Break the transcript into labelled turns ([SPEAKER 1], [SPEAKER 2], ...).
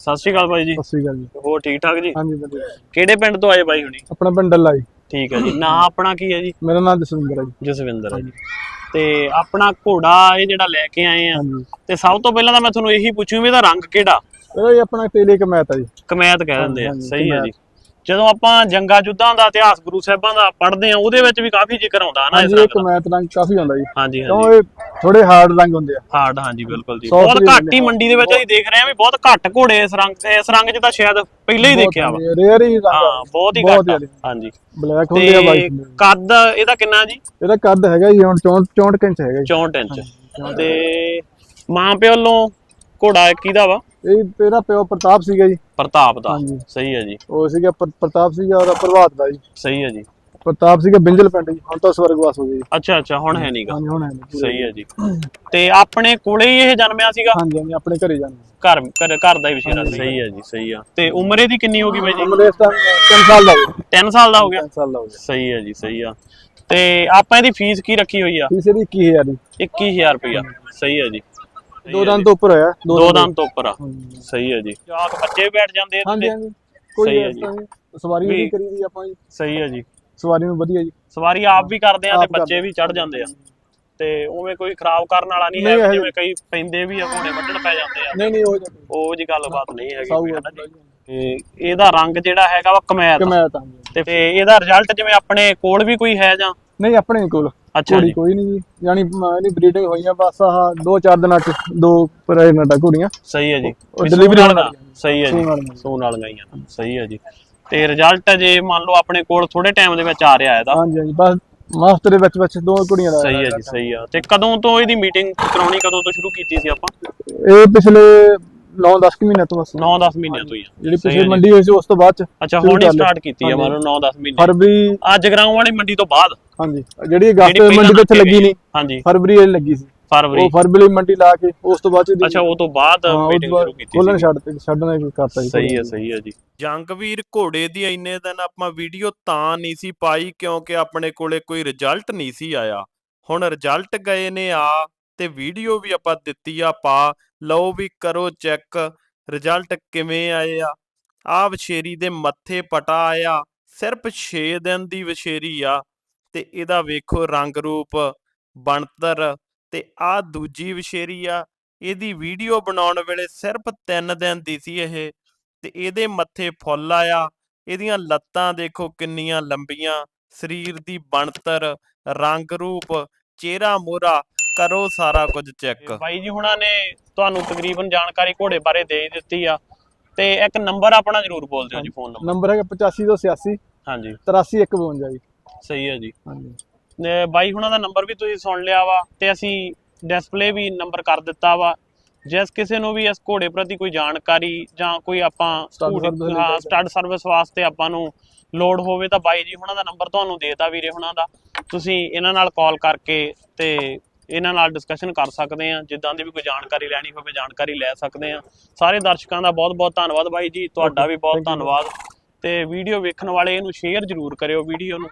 [SPEAKER 1] ਸਤਿ ਸ਼੍ਰੀ ਅਕਾਲ ਬਾਈ ਜੀ।
[SPEAKER 2] ਸਤਿ ਸ੍ਰੀ ਅਕਾਲ ਜੀ।
[SPEAKER 1] ਹੋਰ ਠੀਕ ਠਾਕ ਜੀ?
[SPEAKER 2] ਹਾਂਜੀ ਵਧੀਆ।
[SPEAKER 1] ਕਿਹੜੇ ਪਿੰਡ ਤੋਂ ਆਏ ਬਾਈ ਹੁਣੀ?
[SPEAKER 2] ਆਪਣਾ ਪਿੰਡ ਡੱਲਾ ਜੀ।
[SPEAKER 1] ਠੀਕ ਹੈ ਜੀ। ਨਾਂ ਆਪਣਾ ਕੀ ਹੈ ਜੀ?
[SPEAKER 2] ਮੇਰਾ ਨਾਮ ਜਸਵਿੰਦਰ ਹੈ ਜੀ।
[SPEAKER 1] ਜਸਵਿੰਦਰ ਹੈ ਜੀ। ਤੇ ਆਪਣਾ ਘੋੜਾ ਇਹ ਜਿਹੜਾ ਲੈ ਕੇ ਆਏ ਆ। ਤੇ ਸਭ ਤੋਂ ਪਹਿਲਾਂ ਤਾਂ ਮੈਂ ਤੁਹਾਨੂੰ ਇਹੀ ਪੁੱਛੂ ਵੀ ਇਹਦਾ ਰੰਗ ਕਿਹੜਾ?
[SPEAKER 2] ਇਹਦਾ ਜੀ ਆਪਣਾ ਤੇਲੇ ਕਮੈਤ ਹੈ ਜੀ।
[SPEAKER 1] ਕਮੈਤ ਕਹਿ ਦਿੰਦੇ ਆ। ਸਹੀ ਹੈ। ਜੀ। ਜਦੋਂ ਆਪਾਂ ਜੰਗਾ ਯੁੱਧਾਂ ਦਾ ਇਤਿਹਾਸ ਗੁਰੂ ਸਾਹਿਬਾਂ ਦਾ ਪੜ੍ਹਦੇ ਆ ਉਹਦੇ ਵਿੱਚ ਵੀ ਕਾਫੀ ਜ਼ਿਕਰ ਆਉਂਦਾ ਨਾ ਇਸ
[SPEAKER 2] ਹਾਂਜੀ ਇਹ
[SPEAKER 1] ਰੰਗ ਦਾ।
[SPEAKER 2] ਕਮੈਤ ਰੰਗ ਕਾਫੀ ਆਉਂਦਾ ਜੀ।
[SPEAKER 1] ਹਾਂਜੀ
[SPEAKER 2] ਕਿਉਂ
[SPEAKER 1] ਹਾਂਜੀ
[SPEAKER 2] ਇਹ ਥੋੜੇ ਹਾਰਡ ਰੰਗ ਹੁੰਦੇ ਆ।
[SPEAKER 1] ਹਾਰਡ ਹਾਂਜੀ ਬਿਲਕੁਲ ਜੀ। ਬਹੁਤ ਘੱਟ ਹੀ। ਮੰਡੀ ਦੇ ਵਿੱਚ ਅਸੀਂ ਦੇਖ ਰਹੇ ਹਾਂ ਵੀ ਬਹੁਤ ਘੱਟ ਘੋੜੇ ਇਸ ਰੰਗ ਇਸ ਰੰਗ 'ਚ ਤਾਂ ਸ਼ਾਇਦ ਪਹਿਲਾਂ ਹੀ ਦੇਖਿਆ ਵਾ।
[SPEAKER 2] ਰੇਅਰ ਹੀ ਰੰਗ
[SPEAKER 1] ਹਾਂ ਬਹੁਤ ਹੀ ਘੱਟ। ਹਾਂਜੀ।
[SPEAKER 2] ਬਲੈਕ ਹੁੰਦੇ ਆ ਵਾਈਟ
[SPEAKER 1] ਕੱਦ ਇਹਦਾ ਕਿੰਨਾ ਜੀ?
[SPEAKER 2] ਇਹਦਾ ਕੱਦ ਹੈਗਾ ਜੀ ਹੁਣ 64 64 ਇੰਚ ਹੈਗਾ ਜੀ।
[SPEAKER 1] 64 ਇੰਚ। ਤੇ ਮਾਂ ਪਿਓ ਵੱਲੋਂ ਘੋੜਾ ਕਿਹਦਾ ਵਾ?
[SPEAKER 2] ਇਹ ਤੇਰਾ ਪਿਓ ਪ੍ਰਤਾਪ ਸੀਗਾ ਜੀ।
[SPEAKER 1] ਪ੍ਰਤਾਪ ਦਾ। ਸਹੀ ਹੈ ਜੀ।
[SPEAKER 2] ਉਹ ਸੀਗਾ ਪ੍ਰ- ਪ੍ਰਤਾਪ ਸੀਗਾ ਉਹਦਾ ਪ੍ਰਭਾਤ ਦਾ ਜੀ।
[SPEAKER 1] ਸਹੀ ਹੈ ਜੀ।
[SPEAKER 2] ਪ੍ਰਤਾਪ ਸੀਗਾ ਬਿੰਜਲ ਪਿੰਡ ਜੀ ਹੁਣ ਤਾਂ ਸਵਰਗਵਾਸ ਹੋ ਗਿਆ ਜੀ।
[SPEAKER 1] ਅੱਛਾ ਅੱਛਾ ਹੁਣ ਹੈ ਨਹੀਂਗਾ
[SPEAKER 2] ਹਾਂਜੀ ਹੁਣ ਹੈ ਨੀ।
[SPEAKER 1] ਸਹੀ ਹੈ ਜੀ। ਤੇ ਆਪਣੇ ਕੋਲੇ ਹੀ ਇਹ ਜਨਮਿਆ ਸੀਗਾ?
[SPEAKER 2] ਹਾਂਜੀ ਹਾਂਜੀ ਆਪਣੇ ਘਰੇ ਜਾਂਦੇ
[SPEAKER 1] ਘਰ ਘਰ ਘਰ ਦਾ ਹੀ ਵਿਸ਼ੇਰਾ ਸਹੀ ਹੈ ਜੀ ਸਹੀ ਆ ਤੇ ਉਮਰ ਇਹਦੀ ਕਿੰਨੀ ਹੋ ਗਈ ਬਾਈ ਜੀ?
[SPEAKER 2] ਉਮਰ ਇਸ ਟਾਈਮ 3 ਸਾਲ ਦਾ ਹੋ ਗਿਆ।
[SPEAKER 1] 3 ਸਾਲ ਦਾ ਹੋ ਗਿਆ?
[SPEAKER 2] 3 ਸਾਲ ਦਾ ਹੋ ਗਿਆ।
[SPEAKER 1] ਸਹੀ ਹੈ ਜੀ ਸਹੀ ਆ ਤੇ ਆਪਾਂ ਇਹਦੀ ਫੀਸ ਕੀ ਰੱਖੀ ਹੋਈ ਆ?
[SPEAKER 2] ਫੀਸ ਇਹਦੀ 21000 ਦੀ।
[SPEAKER 1] 21000 ਰੁਪਇਆ ਸਹੀ ਹੈ ਜੀ।
[SPEAKER 2] ਦੋ ਦੰਦ ਤੋਂ ਉੱਪਰ ਹੋਇਆ।
[SPEAKER 1] ਦੋ ਦੰਦ ਤੋਂ ਉੱਪਰ ਆ।
[SPEAKER 2] ਹਾਂਜੀ।
[SPEAKER 1] ਸਹੀ ਹੈ ਜੀ। ਜਵਾਕ ਬੱਚੇ ਵੀ ਬੈਠ ਜਾਂਦੇ ਇਹਦੇ
[SPEAKER 2] ਹਾਂਜੀ
[SPEAKER 1] ਤੇ
[SPEAKER 2] ਹਾਂਜੀ। ਕੋਈ
[SPEAKER 1] ਸਹੀ ਹੈ
[SPEAKER 2] ਇਸ
[SPEAKER 1] ਜੀ।
[SPEAKER 2] ਤਰ੍ਹਾਂ ਦੀ ਸਵਾਰੀ ਵੀ
[SPEAKER 1] ਵੀ-
[SPEAKER 2] ਕਰੀਦੀ ਆਪਾਂ ਜੀ।
[SPEAKER 1] ਸਹੀ ਹੈ ਜੀ।
[SPEAKER 2] ਸਵਾਰੀ ਨੂੰ ਵਧੀਆ ਜੀ।
[SPEAKER 1] ਸਵਾਰੀ ਆਪ ਵੀ ਕਰਦੇ ਆ ਤੇ ਬੱਚੇ ਵੀ ਚੜ ਜਾਂਦੇ ਆ। ਤੇ ਉਵੇਂ ਕੋਈ ਖਰਾਬ ਕਰਨ ਵਾਲਾ ਨਹੀਂ ਹੈ ਜਿਵੇਂ ਕਈ ਪੈਂਦੇ ਵੀ ਆ ਘੋੜੇ ਵੱਢਣ ਪੈ ਜਾਂਦੇ ਆ।
[SPEAKER 2] ਨਹੀਂ ਨਹੀਂ ਉਹ ਜੀ
[SPEAKER 1] ਉਹ ਜੀ ਗੱਲਬਾਤ ਨਹੀਂ ਹੈਗੀ ਕੋਈ ਹਨਾ ਜੀ। ਤੇ ਇਹਦਾ ਰੰਗ ਜਿਹੜਾ ਹੈਗਾ ਵਾ ਕਮੈਤ
[SPEAKER 2] ਕਮੈਤ ਤਾਂ
[SPEAKER 1] ਇਹਦਾ ਰਿਜ਼ਲਟ ਜਿਵੇਂ ਆਪਣੇ ਕੋਲ ਵੀ ਕੋਈ ਹੈ ਜਾਂ?
[SPEAKER 2] ਨਹੀਂ ਆਪਣੇ ਕੋਲ।
[SPEAKER 1] ਅੱਛਾ ਜੀ।
[SPEAKER 2] ਕੋਈ ਨਹੀਂ ਜੀ। ਯਾਨੀ ਇਹਦੀ ਬਰੀਡਿੰਗ ਹੋਈਆਂ ਬਸ ਆਹ ਦੋ ਚਾਰ ਦਿਨਾਂ ਚ ਦੋ ਪ੍ਰੈਗਨੈਂਟ ਆ ਘੋੜੀਆਂ।
[SPEAKER 1] ਸਹੀ ਹੈ ਜੀ। ਸੂਣ
[SPEAKER 2] ਹੋਣ।
[SPEAKER 1] ਸਹੀ ਹੈ ਜੀ। ਸੂਣ ਵਾਲੀਆਂ। ਸਹੀ ਹੈ ਜੀ। ਤੇ ਰਿਜ਼ਲਟ ਜੇ ਮੰਨ ਲਓ ਆਪਣੇ ਕੋਲ ਥੋੜੇ ਟਾਈਮ ਦੇ ਵਿੱਚ ਆ ਰਿਹਾ ਇਹਦਾ।
[SPEAKER 2] ਹਾਂਜੀ ਹਾਂਜੀ ਬਸ ਮਾਸਟਰ ਦੇ ਵਿੱਚ ਵਿੱਚ ਦੋ ਘੋੜੀਆਂ ਦਾ
[SPEAKER 1] ਸਹੀ ਹੈ ਜੀ ਸਹੀ ਆ। ਤੇ ਕਦੋਂ ਤੋਂ ਇਹਦੀ ਮੀਟਿੰਗ ਕਰਾਉਣੀ ਕਦੋਂ ਤੋਂ ਸ਼ੁਰੂ ਕੀਤੀ ਸੀ ਆਪਾਂ?
[SPEAKER 2] ਇਹ ਪਿਛਲੇ 9-10 ਮਹੀਨੇ ਤੋਂ ਬਸ।
[SPEAKER 1] 9-10 ਮਹੀਨਿਆਂ ਤੋਂ ਹੀ ਆ।
[SPEAKER 2] ਜਿਹੜੀ
[SPEAKER 1] ਹੈ
[SPEAKER 2] ਪਿਛਲੀ। ਮੰਡੀ ਹੋਈ ਸੀ ਉਸ ਤੋਂ ਬਾਅਦ ਚ
[SPEAKER 1] ਅੱਛਾ ਹੁਣ ਹੀ। ਸਟਾਰਟ ਕੀਤੀ ਆ ਮੰਨ ਲਓ 9-10 ਮਹੀਨੇ।
[SPEAKER 2] ਫਰਵਰੀ
[SPEAKER 1] ਅੱਜ ਗਰਾਉਂ ਵਾਲੀ ਮੰਡੀ ਤੋਂ ਬਾਅਦ?
[SPEAKER 2] ਹਾਂਜੀ ਜਿਹੜੀ ਅਗਸਤ ਮੰਡੀ ਵਿੱਚ ਲੱਗੀ ਨਹੀਂ
[SPEAKER 1] ਹਾਂਜੀ।
[SPEAKER 2] ਫਰਵਰੀ ਵਾਲੀ ਲੱਗੀ ਸੀ।
[SPEAKER 1] ਫਰਵਰੀ
[SPEAKER 2] ਉਹ ਫਰਵਰੀ ਮੰਡੀ ਲਾ ਕੇ ਉਸ ਤੋਂ ਬਾਅਦ
[SPEAKER 1] ਅੱਛਾ ਉਹ ਤੋਂ ਬਾਅਦ ਮੀਟਿੰਗ ਸ਼ੁਰੂ ਕੀਤੀ
[SPEAKER 2] ਖੋਲਣ ਛੱਡ ਤੇ ਛੱਡਣਾ ਹੀ ਕਰਤਾ ਜੀ।
[SPEAKER 1] ਸਹੀ ਹੈ ਸਹੀ ਹੈ ਜੀ। ਜੰਗਵੀਰ ਘੋੜੇ ਦੀ ਇੰਨੇ ਦਿਨ ਆਪਾਂ ਵੀਡੀਓ ਤਾਂ ਨਹੀਂ ਸੀ ਪਾਈ ਕਿਉਂਕਿ ਆਪਣੇ ਕੋਲੇ ਕੋਈ ਰਿਜ਼ਲਟ ਨਹੀਂ ਸੀ ਆਇਆ। ਹੁਣ ਰਿਜ਼ਲਟ ਗਏ ਨੇ ਆ ਤੇ ਵੀਡੀਓ ਵੀ ਆਪਾਂ ਦਿੱਤੀ ਆ ਪਾ। ਲਓ ਵੀ ਕਰੋ ਚੈੱਕ ਰਿਜ਼ਲਟ ਕਿਵੇਂ ਆਏ ਆ। ਆ ਵਛੇਰੀ ਦੇ ਮੱਥੇ ਪਟਾ ਆਇਆ ਸਿਰਫ 6 ਦਿਨ ਦੀ ਵਛੇਰੀ ਆ ਤੇ ਇਹਦਾ ਵੇਖੋ ਰੰਗ ਰੂਪ ਬਣਤਰ ਤੇ ਆ ਦੂਜੀ ਵਛੇਰੀ ਆ ਇਹਦੀ ਵੀਡੀਓ ਬਣਾਉਣ ਵੇਲੇ ਸਿਰਫ 3 ਦਿਨ ਦੀ ਸੀ ਇਹ ਤੇ ਇਹਦੇ ਮੱਥੇ ਫੁੱਲ ਆਇਆ ਇਹਦੀਆਂ ਲੱਤਾਂ ਦੇਖੋ ਕਿੰਨੀਆਂ ਲੰਬੀਆਂ ਸਰੀਰ ਦੀ ਬਣਤਰ ਰੰਗ ਰੂਪ ਚਿਹਰਾ ਮੋਹਰਾ ਕਰੋ ਸਾਰਾ ਕੁਝ ਚੈੱਕ। ਬਾਈ ਜੀ ਹੁਣਾਂ ਨੇ ਤੁਹਾਨੂੰ ਤਕਰੀਬਨ ਜਾਣਕਾਰੀ ਘੋੜੇ ਬਾਰੇ ਦੇ ਹੀ ਦਿੱਤੀ ਆ ਤੇ ਇੱਕ ਨੰਬਰ ਆਪਣਾ ਜ਼ਰੂਰ ਬੋਲ ਦਿਓ ਜੀ ਫੋਨ ਨੰਬਰ।
[SPEAKER 2] ਨੰਬਰ ਹੈਗਾ 8586
[SPEAKER 1] ਹਾਂਜੀ।
[SPEAKER 2] 8352 ਜੀ।
[SPEAKER 1] ਸਹੀ ਹੈ ਜੀ।
[SPEAKER 2] ਹਾਂਜੀ।
[SPEAKER 1] ਬਾਈ ਹੁਣਾਂ ਦਾ ਨੰਬਰ ਵੀ ਤੁਸੀਂ ਸੁਣ ਲਿਆ ਵਾ ਤੇ ਅਸੀਂ ਡਿਸਪਲੇ ਵੀ ਨੰਬਰ ਕਰ ਦਿੱਤਾ ਵਾ। ਜਿਸ ਕਿਸੇ ਨੂੰ ਵੀ ਇਸ ਘੋੜੇ ਪ੍ਰਤੀ ਕੋਈ ਜਾਣਕਾਰੀ ਜਾਂ ਕੋਈ ਆਪਾਂ। ਸਟੱਡ ਸਰਵਿਸ ਵਾਸਤੇ ਆਪਾਂ ਨੂੰ ਲੋਡ ਹੋਵੇ ਤਾਂ ਬਾਈ ਜੀ ਹੁਣਾਂ ਦਾ ਨੰਬਰ ਤੁਹਾਨੂੰ ਦੇਤਾ ਵੀਰੇ ਹੁਣਾਂ ਦਾ। ਤੁਸੀਂ ਇਹਨਾਂ ਨਾਲ ਕਾਲ ਕਰਕੇ ਤੇ ਇਹਨਾਂ ਨਾਲ ਡਿਸਕਸ਼ਨ ਕਰ ਸਕਦੇ ਆ ਜਿੱਦਾਂ ਦੀ ਵੀ ਕੋਈ ਜਾਣਕਾਰੀ ਲੈਣੀ ਹੋਵੇ ਜਾਣਕਾਰੀ ਲੈ ਸਕਦੇ ਆ ਸਾਰੇ ਦਰਸ਼ਕਾਂ ਦਾ ਬਹੁਤ ਬਹੁਤ ਧੰਨਵਾਦ ਬਾਈ ਜੀ। ਤੁਹਾਡਾ ਵੀ ਬਹੁਤ. ਧੰਨਵਾਦ। ਤੇ ਵੀਡੀਓ ਵੇਖਣ ਵਾਲੇ ਇਹਨੂੰ ਸ਼ੇਅਰ ਜ਼ਰੂਰ ਕਰਿਓ ਵੀਡੀਓ ਨੂੰ।